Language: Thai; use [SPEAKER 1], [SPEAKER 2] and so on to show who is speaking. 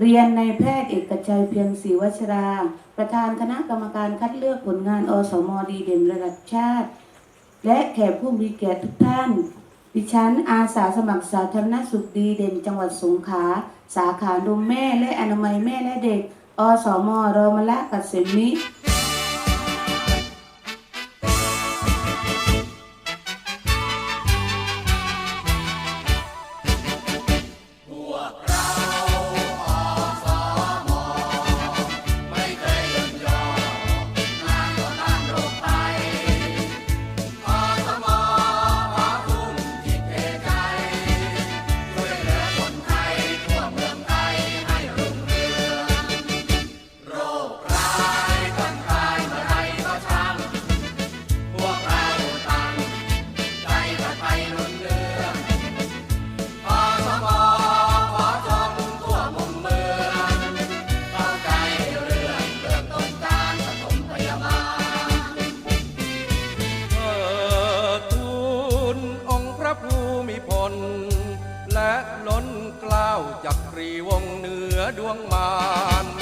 [SPEAKER 1] เรียนในแพทย์เอกชัยเพียงศรีวัชรา ประธานคณะกรรมการคัดเลือกผลงานอสมดีเด่นระดับชาติ และแขกผู้มีเกียรติทุกท่าน ดิฉันอาสาสมัครสาธารณสุขดีเด่นจังหวัดสงขลาสาขานมแม่และอนามัยแม่และเด็ก อสมรมละกัดเสมิ
[SPEAKER 2] ละล้นกล้าวจักรีวงเหนือดวงมาร